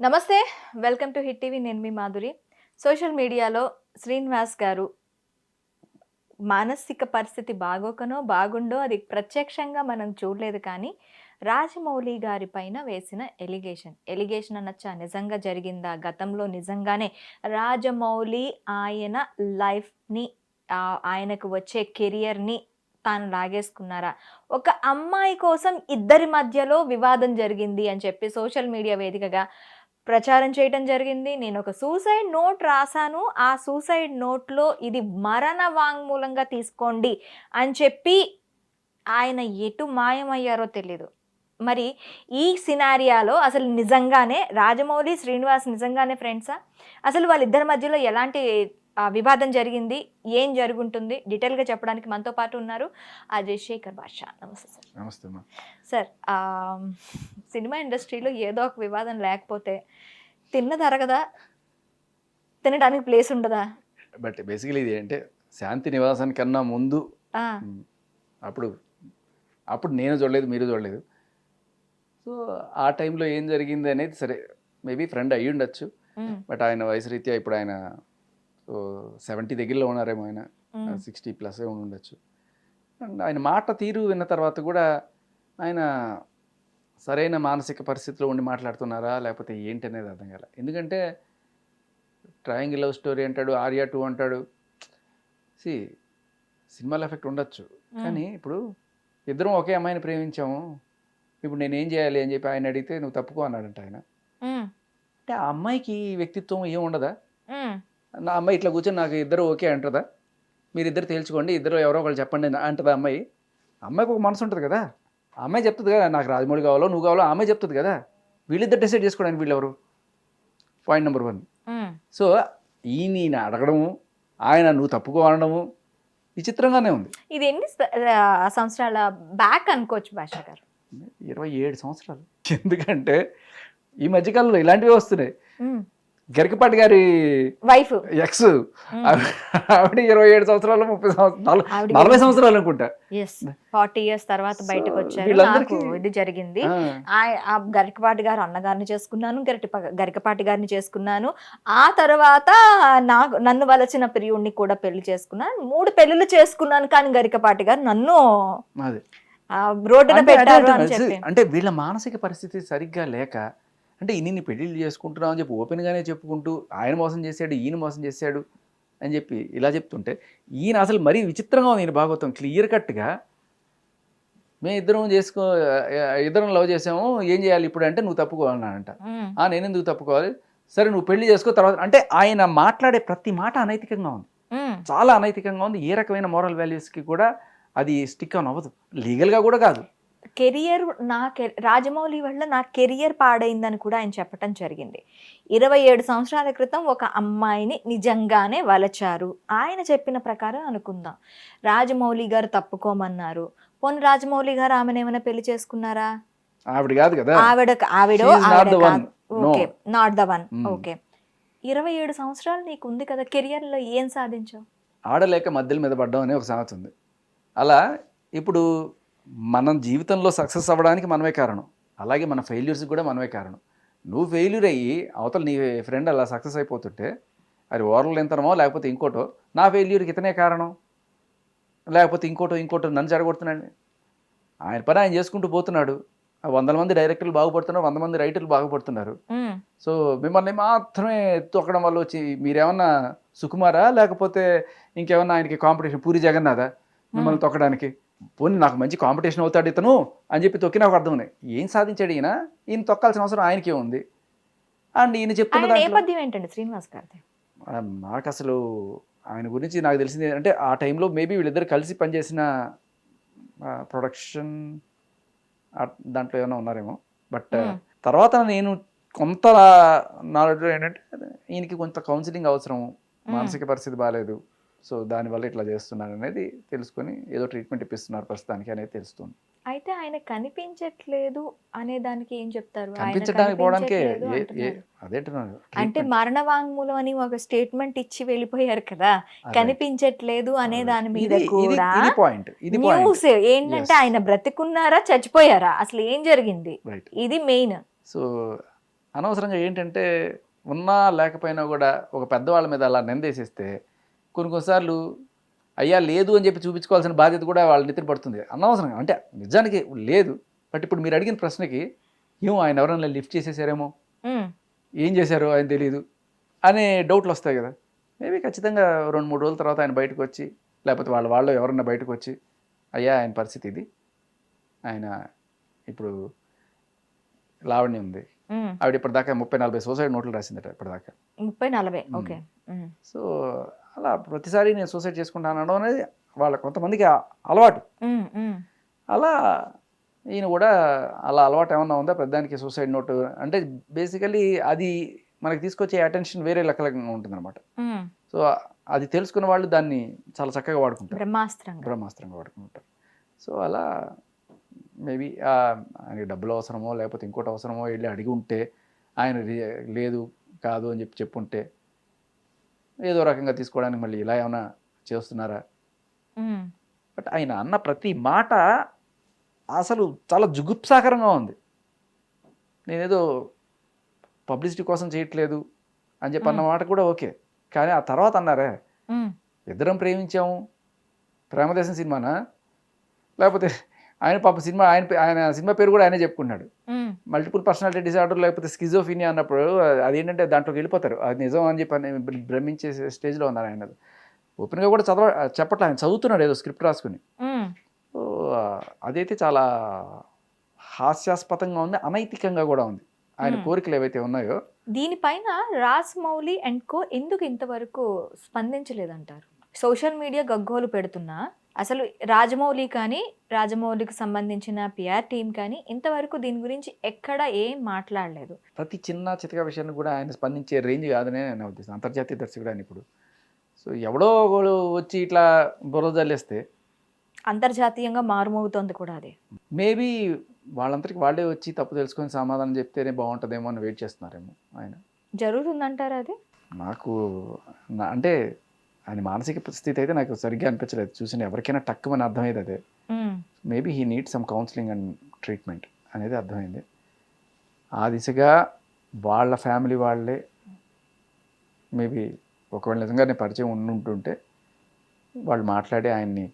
నమస్తే welcome to hit TV. నేను మీ Madhuri. Social మీడియాలో శ్రీనివాస్ గారు మానసిక పరిస్థితి బాగోకనో బాగుండో అది ప్రత్యక్షంగా మనం చూడలేదు కానీ రాజమౌళి గారి పైన వేసిన ఎలిగేషన్. ఎలిగేషన్ అనొచ్చా నిజంగా జరిగిందా? గతంలో నిజంగానే రాజమౌళి ఆయన లైఫ్ని ఆయనకు వచ్చే కెరియర్ని తాను లాగేసుకున్నారా? ఒక అమ్మాయి కోసం ఇద్దరి మధ్యలో వివాదం జరిగింది అని చెప్పి సోషల్ మీడియా వేదికగా ప్రచారం చేయటం జరిగింది. నేను ఒక సూసైడ్ నోట్ రాశాను ఆ సూసైడ్ నోట్లో ఇది మరణ వాంగ్మూలంగా తీసుకోండి అని చెప్పి ఆయన ఎటు మాయమయ్యారో తెలీదు. మరి ఈ సినారియాలో అసలు నిజంగానే రాజమౌళి శ్రీనివాస్ నిజంగానే ఫ్రెండ్సా అసలు వాళ్ళిద్దరి మధ్యలో ఎలాంటి వివాదం జరిగింది. ఏం జరుగుంటుంది? డీటెయిల్గా చెప్పడానికి మనతో పాటు ఉన్నారు అజయ్ శేఖర్ బాషా నమస్తే సార్. నమస్తే సార్ ఆ, సినిమా ఇండస్ట్రీలో ఏదో ఒక వివాదం లేకపోతే తిన్నది అరగదా తినడానికి ప్లేస్ ఉండదా? బట్ బేసికలీ ఇది అంటే శాంతి నివాసం కన్నా ముందు అప్పుడు అప్పుడు నేను చూడలేదు మీరు చూడలేదు. సో ఆ టైంలో ఏం జరిగింది అనేది సరే మేబీ ఫ్రెండ్ అయ్యి ఉండొచ్చు బట్ ఆయన వయసు రీత్యా ఇప్పుడు ఆయన సెవెంటీ దగ్గరలో ఉన్నారేమో ఆయన. సిక్స్టీ ప్లస్ ఉండి ఉండొచ్చు. అండ్ ఆయన మాట తీరు విన్న తర్వాత కూడా ఆయన సరైన మానసిక పరిస్థితిలో ఉండి మాట్లాడుతున్నారా? లేకపోతే ఏంటి అనేది అర్థం కాలే. ఎందుకంటే ట్రయాంగిల్ లవ్ స్టోరీ అంటాడు ఆర్యా టూ అంటాడు. సి సినిమాలో ఎఫెక్ట్ ఉండొచ్చు. కానీ ఇప్పుడు ఇద్దరం ఒకే అమ్మాయిని ప్రేమించాము. ఇప్పుడు నేను ఏం చేయాలి అని చెప్పి ఆయన అడిగితే నువ్వు తప్పుకో అన్నాడంట ఆయన. అంటే ఆ అమ్మాయికి వ్యక్తిత్వం ఏం ఉండదా? నా అమ్మాయి ఇట్లా కూర్చొని నాకు ఇద్దరు ఓకే అంటదా? మీరు ఇద్దరు తేల్చుకోండి ఇద్దరు ఎవరో ఒకళ్ళు చెప్పండి నా- అంటదా అమ్మాయి? అమ్మాయికి ఒక మనసు ఉంటుంది కదా. అమ్మాయి చెప్తుంది కదా నాకు రాజమౌళి కావాలో నువ్వు కావాలో అమ్మాయి చెప్తుంది కదా. వీళ్ళిద్దరు డిసైడ్ చేసుకోవడానికి వీళ్ళు ఎవరు పాయింట్ నెంబర్ వన్. సో ఈయన ఈయన అడగడము ఆయన నువ్వు తప్పుకోవడము విచిత్రంగానే ఉంది. ఇది ఎన్ని సంవత్సరాల బ్యాక్ అనుకోవచ్చు భాషా గారు? ఇరవై ఏడు సంవత్సరాలు. ఎందుకంటే ఈ మధ్యకాలంలో ఇలాంటివి వస్తున్నాయి. గరికపాటి గారి వైఫ్. ఎక్స్. ఆవిడ ఇరవై ఏడు సంవత్సరాలు ముప్పై సంవత్సరాలు నలభై సంవత్సరాలు అనుకుంటా. ఫార్టీ ఇయర్స్ తర్వాత బయటకు వచ్చారు. నాకు ఇది జరిగింది. ఆ, గరికపాటి గారు అన్నగారిని చేసుకున్నాను గరిటి గరికపాటి గారిని చేసుకున్నాను. ఆ తర్వాత నాకు నన్ను వలచిన ప్రియుడిని కూడా పెళ్ళి చేసుకున్నాను. మూడు పెళ్ళిళ్ళు చేసుకున్నాను కానీ గరికపాటి గారు నన్ను రోడ్డున పెట్టారు అని చెప్పి. అంటే వీళ్ళ మానసిక పరిస్థితి సరిగ్గా లేక అంటే ఇన్ని పెళ్ళిళ్ళు చేసుకుంటున్నాం అని చెప్పి ఓపెన్గానే చెప్పుకుంటూ ఆయన మోసం చేశాడు ఈయన మోసం చేశాడు అని చెప్పి ఇలా చెప్తుంటే ఈయన అసలు మరీ విచిత్రంగా ఉంది ఈయన భాగవతం. క్లియర్ కట్గా మేము ఇద్దరం చేసుకో ఇద్దరం లవ్ చేసాము ఏం చేయాలి ఇప్పుడు? అంటే నువ్వు తప్పుకోవాలన్నానంట నేను ఎందుకు తప్పుకోవాలి? సరే నువ్వు పెళ్ళి చేసుకో తర్వాత అంటే ఆయన మాట్లాడే ప్రతి మాట అనైతికంగా ఉంది. చాలా అనైతికంగా ఉంది. ఏ రకమైన మోరల్ వాల్యూస్కి కూడా అది స్టిక్ ఆన్ అవ్వదు. లీగల్గా కూడా కాదు. కెరియర్ నా కె- రాజమౌళి వల్ల నా కెరియర్ పాడైందని కూడా ఆయన చెప్పటం జరిగింది. ఇరవై ఏడు సంవత్సరాల క్రితం ఒక అమ్మాయిని నిజంగానే వలచారు. ఆయన చెప్పిన ప్రకారం అనుకుందాం. రాజమౌళి గారు తప్పుకోమన్నారు. పోనీ రాజమౌళి గారు ఆమెను ఏమైనా పెళ్ళి చేసుకున్నారా? ఆవిడ కాదు కదా. ఆవిడ ఆవిడ. Okay. Not the one. Okay. ఇరవై ఏడు సంవత్సరాలు నీకు ఉంది కదా కెరియర్లో ఏం సాధించావు? ఆడలేక మధ్యల మీద పడ్డం అనే ఒక సామెత ఉంది. అలా ఇప్పుడు మనం జీవితంలో సక్సెస్ అవ్వడానికి మనమే కారణం. అలాగే మన ఫెయిల్యూర్స్కి కూడా మనమే కారణం. నువ్వు ఫెయిల్యూర్ అయ్యి అవతల నీ ఫ్రెండ్ అలా సక్సెస్ అయిపోతుంటే అది ఓరల్ ఎంతనమో లేకపోతే ఇంకోటో నా ఫెయిల్యూర్కి ఇతనే కారణం. లేకపోతే ఇంకోటో ఇంకోటో నన్ను చెడగొడుతున్నాడు. ఆయన పని ఆయన చేసుకుంటూ పోతున్నాడు. వందల మంది డైరెక్టర్లు బాగుపడుతున్నారు వంద మంది రైటర్లు బాగుపడుతున్నారు. సో మిమ్మల్ని మాత్రమే తొక్కడం వల్ల వచ్చి మీరేమన్నా సుకుమారా? లేకపోతే ఇంకేమన్నా ఆయనకి కాంపిటీషన్? పూరి జగన్నాథా మిమ్మల్ని తొక్కడానికి? పోనీ నాకు మంచి కాంపిటీషన్ అవుతాడు ఇతను అని చెప్పి తొక్కిన ఒక అర్థం ఉన్నాయి ఏం సాధించాడు ఈయన? ఈయన తొక్కాల్సిన అవసరం ఆయనకే ఉంది. అండ్ ఈయన చెప్తున్న నేపథ్యం ఏంటండి శ్రీనివాస్ గారిది? ఆ, నాకు అసలు ఆయన గురించి నాకు తెలిసింది అంటే ఆ టైంలో మేబీ వీళ్ళిద్దరు కలిసి పనిచేసిన ప్రొడక్షన్ దాంట్లో ఏమైనా ఉన్నారేమో. బట్. తర్వాత నేను కొంత నాలెడ్జ్ ఏంటంటే ఈయనకి కొంత కౌన్సిలింగ్ అవసరం. మానసిక పరిస్థితి బాగాలేదు సో దానివల్ల ఇట్లా చేస్తున్నారు అనేది తెలుసుకొని ఏదో ట్రీట్మెంట్ ఇప్పిస్తున్నారు ప్రస్తుతానికి అనేది తెలుస్తుంది. అయితే ఆయన కనిపించట్లేదు అనే దానికి ఏం చెప్తారు? ఆయన కనిపించడానికి పోవడానికే ఏ- ఏ- అంటే treatment. మరణ వాంగ్మూలం అని ఒక స్టేట్మెంట్ ఇచ్చి వెళ్ళిపోయారు కదా. కనిపించట్లేదు అనే. దాని మీద ఇది- ఇది- కూడా ఇది పాయింట్ ఇది పాయింట్ న్యూస్ ఏంటంటే Yes. ఆయన బ్రతికున్నారా చచ్చిపోయారా? అసలు ఏం జరిగింది? రైట్ ఇది మెయిన్ సో అనవసరంగా ఏంటంటే ఉన్నా లేకపోయినా కూడా ఒక పెద్దవాళ్ళ మీద అలా నిందేసేస్తే కొన్ని కొన్నిసార్లు అయ్యా లేదు అని చెప్పి చూపించుకోవాల్సిన బాధ్యత కూడా వాళ్ళ నెత్తిన పడుతుంది. అనవసరంగా అంటే నిజానికి లేదు. బట్ ఇప్పుడు మీరు అడిగిన ప్రశ్నకి ఏమో ఆయన ఎవరైనా లిఫ్ట్ చేసేసారేమో? ఏం చేశారో ఆయన తెలియదు అనే డౌట్లు వస్తాయి కదా. మేబీ ఖచ్చితంగా రెండు మూడు రోజుల తర్వాత ఆయన బయటకు వచ్చి లేకపోతే వాళ్ళ వాళ్ళు ఎవరన్నా బయటకు వచ్చి అయ్యా ఆయన పరిస్థితి ఇది. ఆయన ఇప్పుడు లావణ్య ఉంది. ఆవిడ ఇప్పటిదాకా ముప్పై నలభై సూసైడ్ నోట్లు రాసిందట ఇప్పటిదాకా. ముప్పై నలభై ఓకే. సో అలా ప్రతిసారి నేను సూసైడ్ చేసుకుంటాను అనడం అనేది వాళ్ళ కొంతమందికి అలవాటు. అలా ఈయన కూడా అలా అలవాటు ఏమన్నా ఉందా? పెద్దానికి సూసైడ్ నోట్ అంటే బేసికలీ అది మనకి తీసుకొచ్చే అటెన్షన్ వేరే లెక్కలంగా ఉంటుందన్నమాట. సో అది తెలుసుకున్న వాళ్ళు దాన్ని చాలా చక్కగా వాడుకుంటారు. బ్రహ్మాస్త్రంగా. బ్రహ్మాస్త్రంగా వాడుకుంటారు. సో అలా మేబీ ఆయనకి డబ్బులు అవసరమో లేకపోతే ఇంకోటి అవసరమో వెళ్ళి అడిగి ఉంటే ఆయన లేదు కాదు అని చెప్పి చెప్పుంటే ఏదో రకంగా తీసుకోవడానికి మళ్ళీ ఇలా ఏమైనా చేస్తున్నారా? బట్ ఆయన అన్న ప్రతి మాట అసలు చాలా జుగుప్సాకరంగా ఉంది. నేనేదో పబ్లిసిటీ కోసం చేయట్లేదు అని చెప్పి అన్న మాట కూడా ఓకే. కానీ ఆ తర్వాత అన్నారే ఇద్దరం ప్రేమించాము. ప్రేమదేశం సినిమానా? లేకపోతే ఆయన పాప సినిమా ఆయన ఆయన సినిమా పేరు కూడా ఆయనే చెప్పుకున్నాడు మల్టిపుల్ పర్సనాలిటీ డిసార్డర్ లేకపోతే స్కిజోఫీనియా అన్నప్పుడు అదేంటంటే దాంట్లోకి వెళ్ళిపోతారు. అది నిజం అని చెప్పి అని భ్రమించే స్టేజ్లో ఉన్నారు ఆయన. ఓపెన్గా కూడా చదవ చెప్పట్లే ఆయన. చదువుతున్నాడు ఏదో స్క్రిప్ట్ రాసుకుని. అదైతే చాలా హాస్యాస్పదంగా ఉంది అనైతికంగా కూడా ఉంది. ఆయన. కోరికలు ఏవైతే ఉన్నాయో. దీనిపైన రాజ్మౌళి అండ్ కో ఎందుకు ఇంతవరకు స్పందించలేదంటారు? సోషల్ మీడియా గగ్గోలు పెడుతున్నా అసలు రాజమౌళి కానీ రాజమౌళికి సంబంధించిన పిఆర్ టీం కానీ ఇంతవరకు దీని గురించి ఎక్కడ ఏం మాట్లాడలేదు. ప్రతి చిన్న చితక విషయాన్ని కూడా ఆయన స్పందించే రేంజ్ కాదనే నా ఉద్దేశం. అంతర్జాతీయ దర్శకుడు ఆయన ఇప్పుడు. సో ఎవడో ఒకడు వచ్చి ఇట్లా బుర్ర జల్లేస్తే అంతర్జాతీయంగా మారుమోగుతోంది కూడా అది. మేబీ వాళ్ళంతటికి వాళ్ళే వచ్చి తప్పు తెలుసుకొని సమాధానం చెప్తేనే బాగుంటుందేమో అని వెయిట్ చేస్తున్నారేమో ఆయన. జరుగుతుందంటారా అది? నాకు అంటే ఆయన మానసిక స్థితి అయితే నాకు సరిగ్గా అనిపించలేదు. చూసిన ఎవరికైనా టక్కుమని అర్థమైంది అదే. Maybe he need some counselling and treatment అనేది అర్థమైంది. ఆ దిశగా వాళ్ళ ఫ్యామిలీ వాళ్ళే మేబీ ఒకవేళ నిజంగానే పరిచయం ఉండి ఉంటుంటే వాళ్ళు మాట్లాడి ఆయన్ని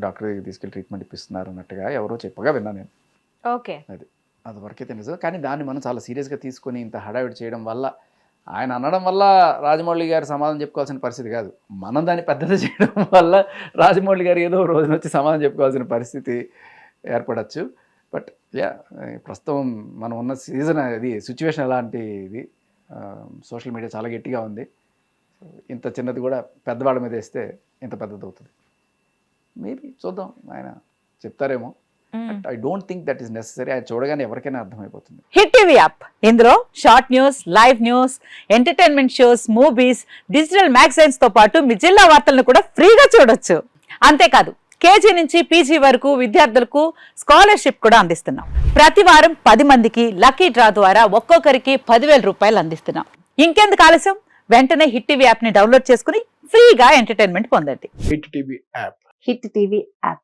డాక్టర్ దగ్గరికి తీసుకెళ్ళి ట్రీట్మెంట్ ఇప్పిస్తున్నారు అన్నట్టుగా ఎవరో చెప్పగా విన్నాను నేను. ఓకే. అది. అది వరకైతే నిజం. కానీ దాన్ని మనం చాలా సీరియస్గా తీసుకొని ఇంత హడావిడి చేయడం వల్ల ఆయన అనడం వల్ల రాజమౌళి గారు సమాధానం చెప్పుకోవాల్సిన పరిస్థితి కాదు. మనం దాన్ని పెద్దది చేయడం వల్ల రాజమౌళి గారు ఏదో ఒక రోజున వచ్చి సమాధానం చెప్పుకోవాల్సిన పరిస్థితి ఏర్పడచ్చు. బట్ యా ప్రస్తుతం మనం ఉన్న సీజన్ అది సిచ్యువేషన్ ఎలాంటి ఇది? సోషల్ మీడియా చాలా గట్టిగా ఉంది. ఇంత చిన్నది కూడా పెద్దవాళ్ళ మీద వేస్తే ఇంత పెద్దది అవుతుంది మేబీ చూద్దాం. ఆయన చెప్తారేమో. ఉమ్, I don't think that is necessary అది చూడగానే ఎవరికైనా అర్థమైపోతుంది. హిట్ టీవీ యాప్ ఇందులో short news live news entertainment shows movies digital మ్యాగజైన్స్తో పాటు మీ జిల్లా వార్తలను కూడా ఫ్రీగా చూడొచ్చు. అంతేకాదు కేజీ నుంచి పీజీ వరకు విద్యార్థులకు స్కాలర్షిప్ కూడా అందిస్తున్నాం. ప్రతి వారం పది మందికి లక్కీ డ్రా ద్వారా ఒక్కొక్కరికి పదివేల రూపాయలు అందిస్తున్నాం. ఇంకెందుకు ఆలస్యం? వెంటనే హిట్ టీవీ యాప్ని డౌన్లోడ్ చేసుకుని ఫ్రీగా ఎంటర్టైన్మెంట్ పొందండి. Hit TV app hit TV app